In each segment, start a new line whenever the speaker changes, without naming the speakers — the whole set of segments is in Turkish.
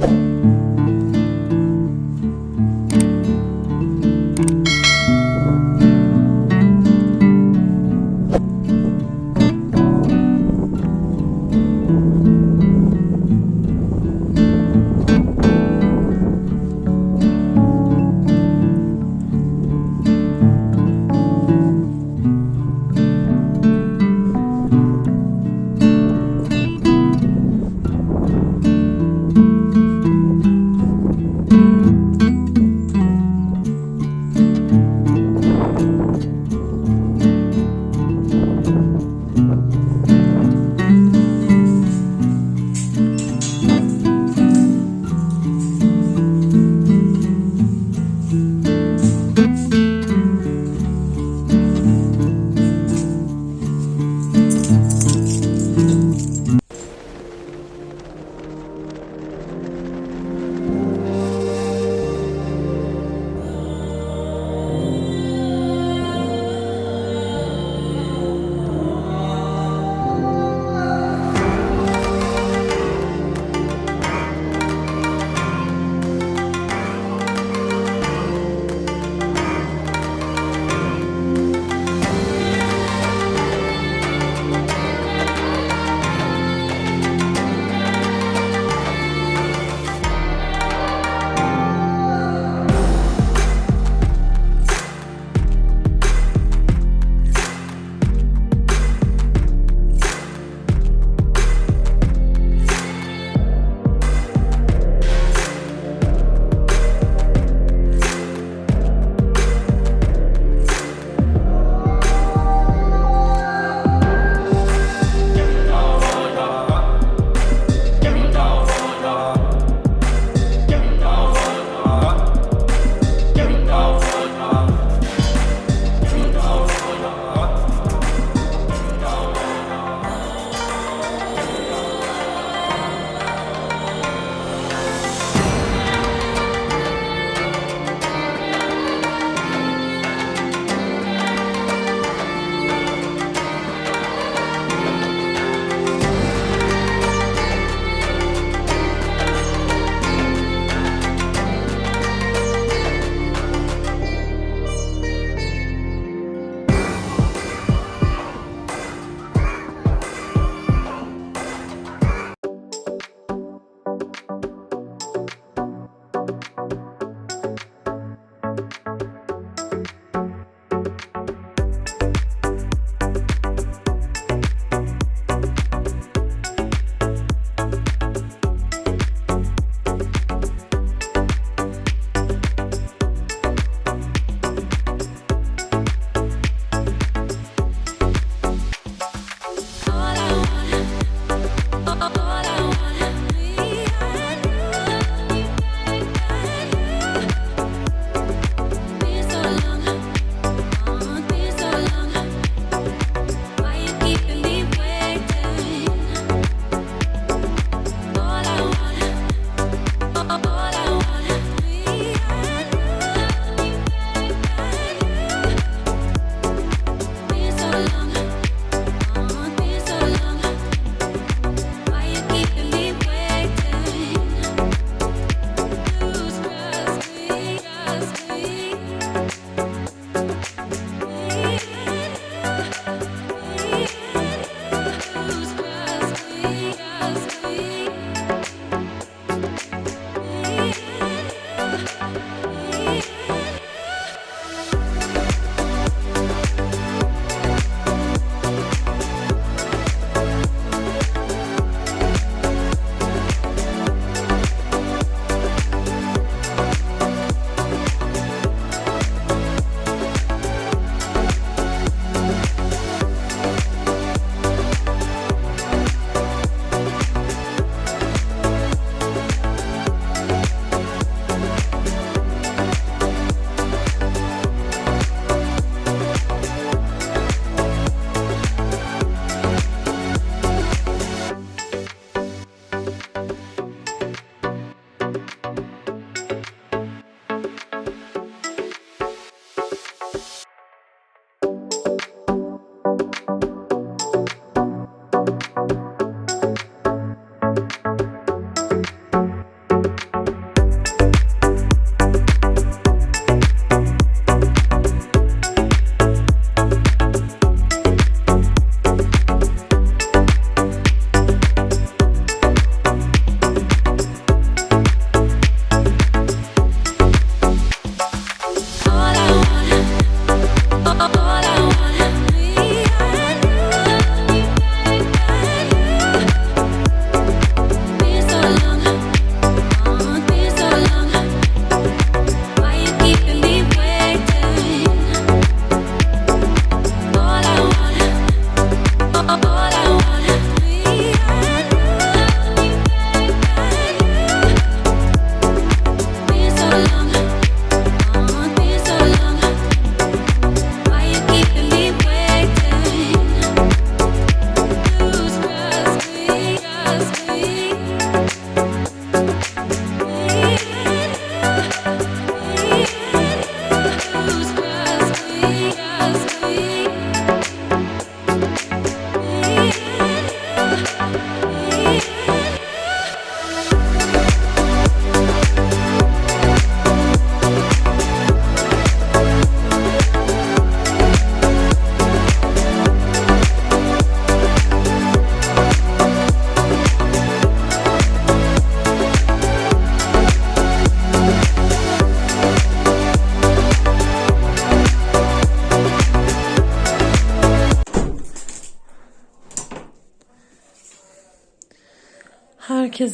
you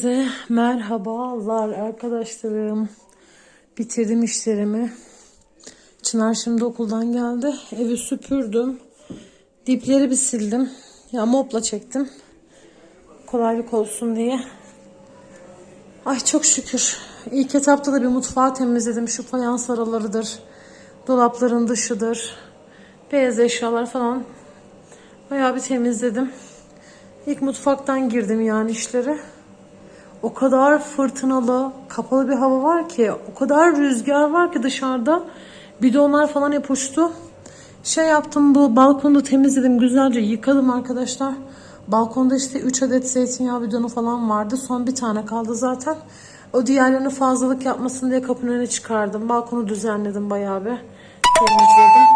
Herkese merhabalar arkadaşlarım. Bitirdim işlerimi. Çınar şimdi okuldan geldi. Evi süpürdüm. Dipleri bir sildim. Ya mopla çektim. Kolaylık olsun diye. Ay çok şükür. İlk etapta da bir mutfağı temizledim. Şu fayans aralarıdır. Dolapların dışıdır. Beyaz eşyalar falan. Bayağı bir temizledim. İlk mutfaktan girdim yani işlere. O kadar fırtınalı, kapalı bir hava var ki, o kadar rüzgar var ki dışarıda. Bidonlar falan uçtu. Şey yaptım bu balkonu temizledim güzelce yıkadım arkadaşlar. Balkonda işte 3 adet zeytinyağı bidonu falan vardı. Son bir tane kaldı zaten. O diğerlerini fazlalık yapmasın diye kapının önüne çıkardım. Balkonu düzenledim bayağı bir. Temizledim.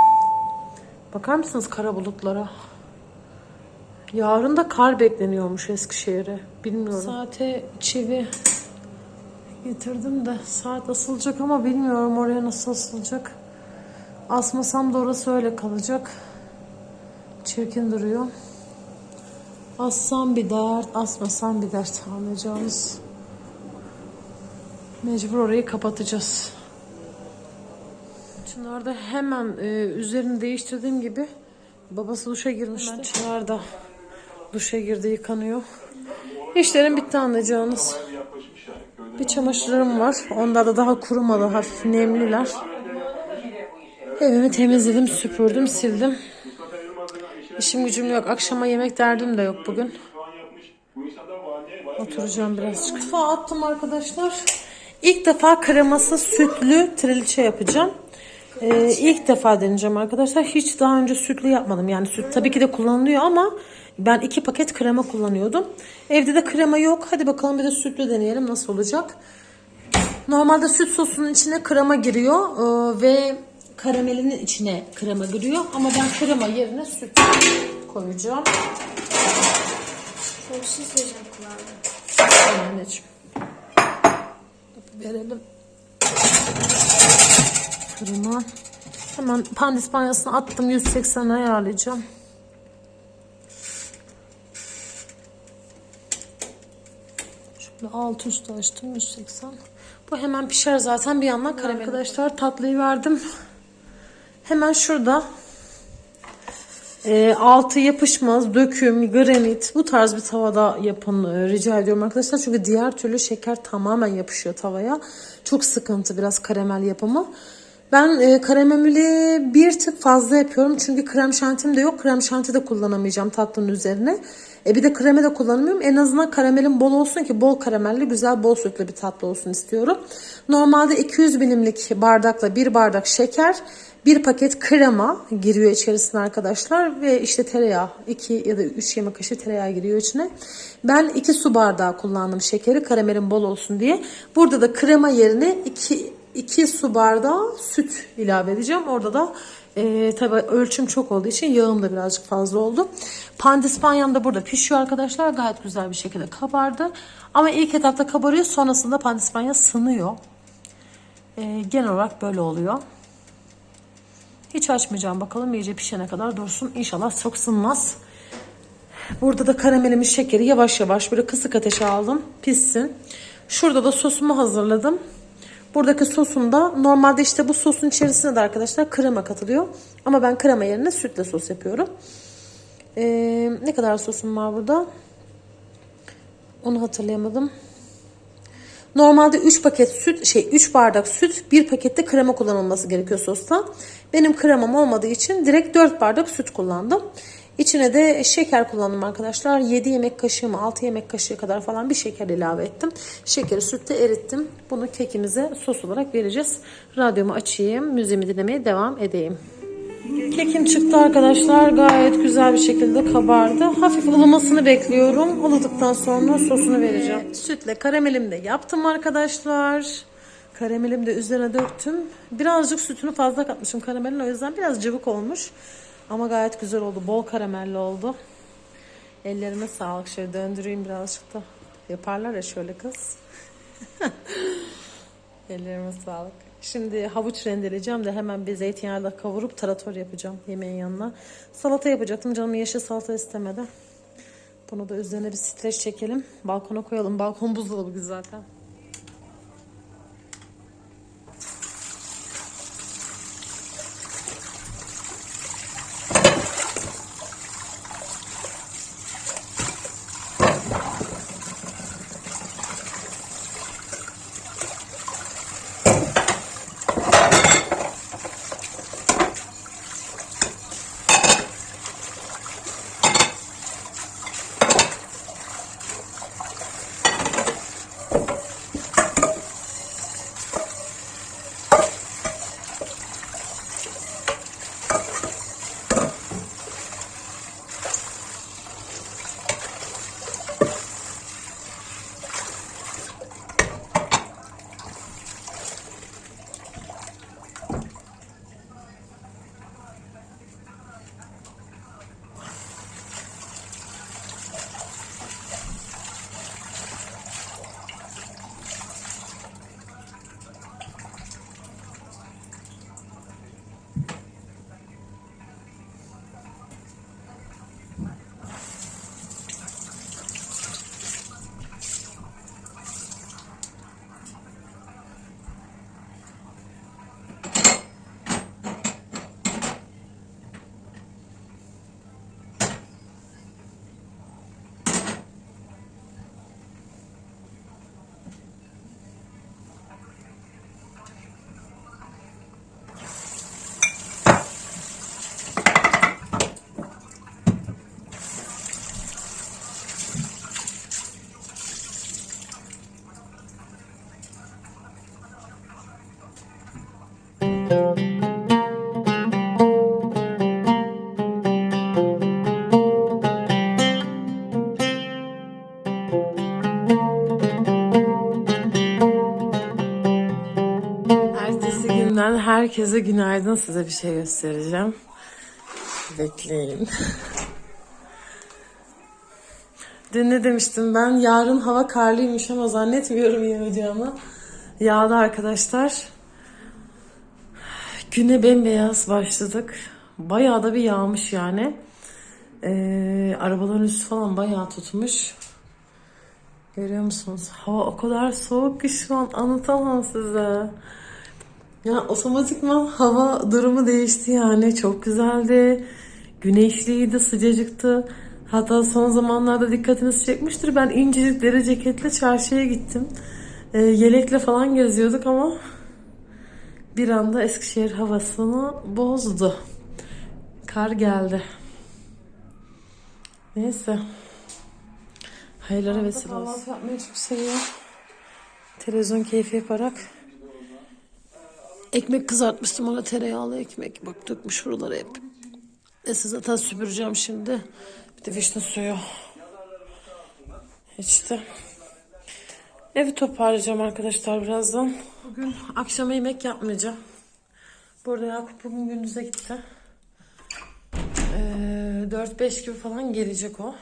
Bakar mısınız kara bulutlara? Yarın da kar bekleniyormuş Eskişehir'e. Bilmiyorum. Saate çivi getirdim de saat asılacak ama bilmiyorum oraya nasıl asılacak. Asmasam da orası öyle kalacak. Çirkin duruyor. Assam bir dert, asmasam bir dert anlayacağımız. Mecbur orayı kapatacağız. Çınar da hemen e, üzerini değiştirdiğim gibi babası duşa girmiş. Hemen Çınar da duşa girdi yıkanıyor. İşlerim bitti anlayacağınız. Bir çamaşırlarım var. Onlar da daha kurumadı. Hafif nemliler. Evimi temizledim, süpürdüm, sildim. İşim gücüm yok. Akşama yemek derdim de yok bugün. Oturacağım birazcık. Mutfağa attım arkadaşlar. İlk defa kreması sütlü triliçe yapacağım. Ee, ilk defa deneyeceğim arkadaşlar. Hiç daha önce sütlü yapmadım. Yani süt tabii ki de kullanılıyor ama ben iki paket krema kullanıyordum. Evde de krema yok. Hadi bakalım bir de sütlü deneyelim nasıl olacak. Normalde süt sosunun içine krema giriyor ee, ve karamelinin içine krema giriyor. Ama ben krema yerine süt koyacağım.
Şöyle bir şey.
Tamam anneciğim. Verelim. Fırına. Hemen pandispanyasını attım. 180 ayarlayacağım. Şöyle alt üst açtım 180. Bu hemen pişer zaten bir yandan karamel. Arkadaşlar tatlıyı verdim. Hemen şurada e, altı yapışmaz, döküm, granit bu tarz bir tavada yapın e, rica ediyorum arkadaşlar. Çünkü diğer türlü şeker tamamen yapışıyor tavaya. Çok sıkıntı biraz karamel yapımı. Ben e, karameli bir tık fazla yapıyorum. Çünkü krem şantim de yok. Krem şanti de kullanamayacağım tatlının üzerine. E bir de kremi de kullanmıyorum. En azından karamelin bol olsun ki bol karamelli güzel bol sütlü bir tatlı olsun istiyorum. Normalde 200 milimlik bardakla bir bardak şeker, bir paket krema giriyor içerisine arkadaşlar ve işte tereyağı 2 ya da 3 yemek kaşığı tereyağı giriyor içine. Ben 2 su bardağı kullandım şekeri karamelin bol olsun diye. Burada da krema yerine 2 2 su bardağı süt ilave edeceğim. Orada da e, tabi ölçüm çok olduğu için yağım da birazcık fazla oldu. Pandispanyam da burada pişiyor arkadaşlar. Gayet güzel bir şekilde kabardı. Ama ilk etapta kabarıyor. Sonrasında pandispanya sınıyor. E, genel olarak böyle oluyor. Hiç açmayacağım bakalım iyice pişene kadar dursun. İnşallah çok sınmaz. Burada da karamelimin şekeri yavaş yavaş böyle kısık ateşe aldım. Pişsin. Şurada da sosumu hazırladım. Buradaki sosumda normalde işte bu sosun içerisine de arkadaşlar krema katılıyor. Ama ben krema yerine sütle sos yapıyorum. Ee, ne kadar sosum var burada? Onu hatırlayamadım. Normalde 3 paket süt, şey 3 bardak süt, 1 pakette krema kullanılması gerekiyor sosta. Benim kremam olmadığı için direkt 4 bardak süt kullandım. İçine de şeker kullandım arkadaşlar. 7 yemek kaşığı mı 6 yemek kaşığı kadar falan bir şeker ilave ettim. Şekeri sütte erittim. Bunu kekimize sos olarak vereceğiz. Radyomu açayım. Müziğimi dinlemeye devam edeyim. Kekim çıktı arkadaşlar. Gayet güzel bir şekilde kabardı. Hafif ılımasını bekliyorum. Ilıdıktan sonra sosunu vereceğim. Sütle karamelimi de yaptım arkadaşlar. Karamelimi de üzerine döktüm. Birazcık sütünü fazla katmışım karamelin. O yüzden biraz cıvık olmuş. Ama gayet güzel oldu. Bol karamelli oldu. Ellerime sağlık. Şöyle döndüreyim birazcık da. Yaparlar ya şöyle kız. Ellerime sağlık. Şimdi havuç rendeleyeceğim de hemen bir zeytinyağıyla kavurup tarator yapacağım yemeğin yanına. Salata yapacaktım. Canım yeşil salata istemedi. Bunu da üzerine bir streç çekelim. Balkona koyalım. Balkon buzdolabı zaten. Ertesi günden herkese günaydın. Size bir şey göstereceğim. Bekleyin. Dün ne demiştim ben? Yarın hava karlıymış ama zannetmiyorum yağacağını. Yağdı arkadaşlar. Güne bembeyaz başladık. Bayağı da bir yağmış yani. Ee, arabaların üstü falan bayağı tutmuş. Görüyor musunuz? Hava o kadar soğuk ki şu an anlatamam size. Ya otomatikman hava durumu değişti yani. Çok güzeldi. Güneşliydi, sıcacıktı. Hatta son zamanlarda dikkatinizi çekmiştir. Ben incecik deri ceketle çarşıya gittim. Ee, yelekle falan geziyorduk ama bir anda Eskişehir havasını bozdu. Kar geldi. Neyse. Hayırlara vesile olsun. Kahvaltı yapmayı çok seviyorum. Televizyon keyfi yaparak. Ekmek kızartmıştım ona tereyağlı ekmek. Bak dökmüş şuraları hep. Neyse zaten süpüreceğim şimdi. Bir de vişne suyu. İşte. Evi toparlayacağım arkadaşlar birazdan. Bugün akşama yemek yapmayacağım. Bu arada Yakup bugün gündüze gitti. Ee, 4-5 gibi falan gelecek o.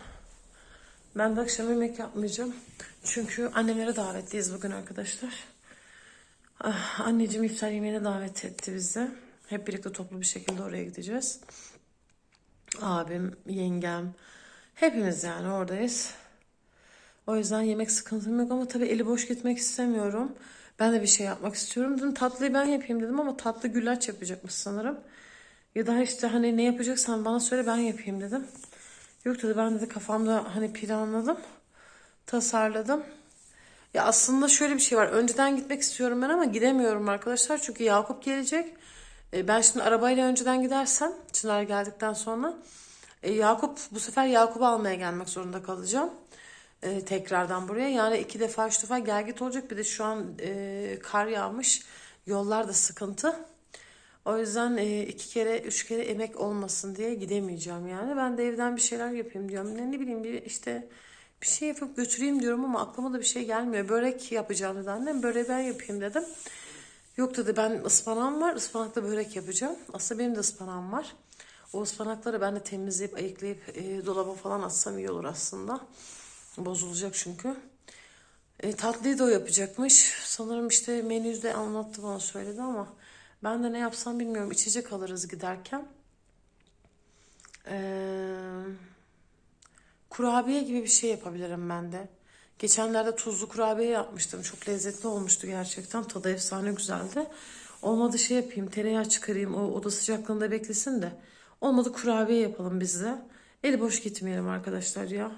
Ben de akşam yemek yapmayacağım. Çünkü annemlere davetliyiz bugün arkadaşlar. Ah, anneciğim iftar yemeğine davet etti bizi. Hep birlikte toplu bir şekilde oraya gideceğiz. Abim, yengem, hepimiz yani oradayız. O yüzden yemek sıkıntım yok ama tabii eli boş gitmek istemiyorum. Ben de bir şey yapmak istiyorum. Dedim tatlıyı ben yapayım dedim ama tatlı güllaç yapacakmış sanırım. Ya da işte hani ne yapacaksan bana söyle ben yapayım dedim. Yok dedi ben dedi kafamda hani planladım. Tasarladım. Ya aslında şöyle bir şey var. Önceden gitmek istiyorum ben ama gidemiyorum arkadaşlar. Çünkü Yakup gelecek. E, ben şimdi arabayla önceden gidersem Çınar geldikten sonra e, Yakup bu sefer Yakup'u almaya gelmek zorunda kalacağım. E, tekrardan buraya. Yani iki defa üç defa gel git olacak. Bir de şu an e, kar yağmış. Yollar da sıkıntı. O yüzden e, iki kere üç kere emek olmasın diye gidemeyeceğim yani. Ben de evden bir şeyler yapayım diyorum. Ne, ne bileyim bir işte bir şey yapıp götüreyim diyorum ama aklıma da bir şey gelmiyor. Börek yapacağım dedi annem. Böreği ben yapayım dedim. Yok dedi ben ıspanağım var. Ispanakla börek yapacağım. Aslında benim de ıspanağım var. O ıspanakları ben de temizleyip ayıklayıp e, dolaba falan atsam iyi olur aslında. Bozulacak çünkü. E, tatlıyı da o yapacakmış. Sanırım işte menüde anlattı bana söyledi ama ben de ne yapsam bilmiyorum. İçecek alırız giderken. Eee Kurabiye gibi bir şey yapabilirim ben de. Geçenlerde tuzlu kurabiye yapmıştım. Çok lezzetli olmuştu gerçekten. Tadı efsane güzeldi. Olmadı şey yapayım. Tereyağı çıkarayım. O oda sıcaklığında beklesin de. Olmadı kurabiye yapalım biz de. Eli boş gitmeyelim arkadaşlar ya.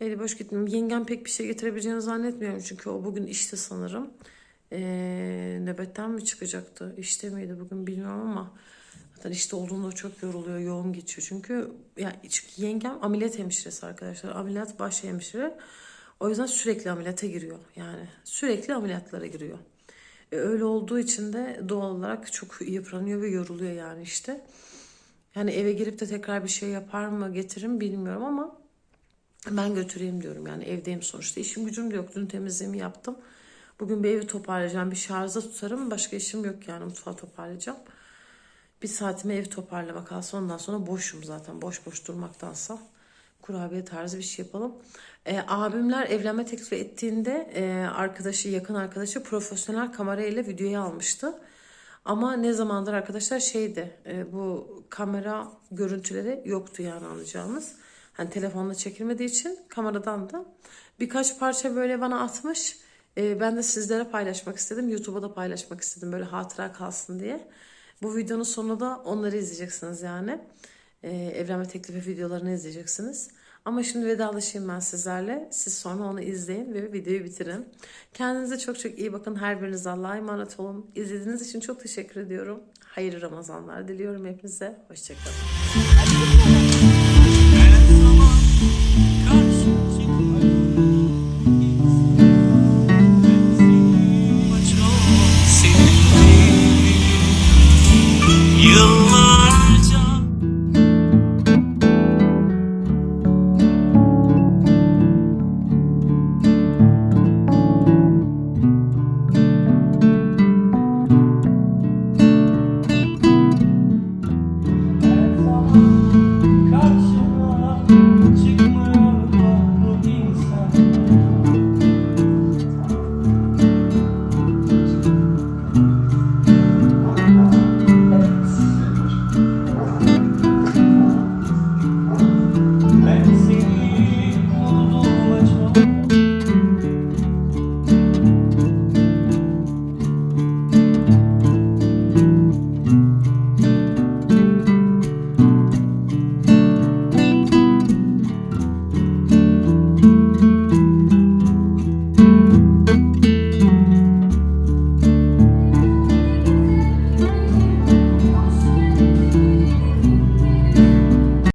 Eli boş gitmeyelim. Yengem pek bir şey getirebileceğini zannetmiyorum. Çünkü o bugün işte sanırım. Ee, nöbetten mi çıkacaktı? İşte miydi bugün bilmiyorum ama zaten işte olduğunda çok yoruluyor, yoğun geçiyor. Çünkü ya çünkü yengem ameliyat hemşiresi arkadaşlar. Ameliyat baş hemşire. O yüzden sürekli ameliyata giriyor. Yani sürekli ameliyatlara giriyor. E, öyle olduğu için de doğal olarak çok yıpranıyor ve yoruluyor yani işte. Yani eve girip de tekrar bir şey yapar mı getiririm bilmiyorum ama ben götüreyim diyorum yani evdeyim sonuçta. İşim gücüm de yok. Dün temizliğimi yaptım. Bugün bir evi toparlayacağım. Bir şarjda tutarım. Başka işim yok yani mutfağı toparlayacağım. Bir saatime ev toparlama kalsın. Ondan sonra boşum zaten. Boş boş durmaktansa kurabiye tarzı bir şey yapalım. Ee, abimler evlenme teklifi ettiğinde e, arkadaşı, yakın arkadaşı profesyonel kamerayla videoyu almıştı. Ama ne zamandır arkadaşlar şeydi e, bu kamera görüntüleri yoktu yani alacağımız. Hani telefonla çekilmediği için kameradan da birkaç parça böyle bana atmış. E, ben de sizlere paylaşmak istedim. YouTube'a da paylaşmak istedim böyle hatıra kalsın diye. Bu videonun sonunda da onları izleyeceksiniz yani. E, evlenme teklifi videolarını izleyeceksiniz. Ama şimdi vedalaşayım ben sizlerle. Siz sonra onu izleyin ve videoyu bitirin. Kendinize çok çok iyi bakın. Her biriniz Allah'a emanet olun. İzlediğiniz için çok teşekkür ediyorum. Hayırlı Ramazanlar diliyorum hepinize. Hoşçakalın.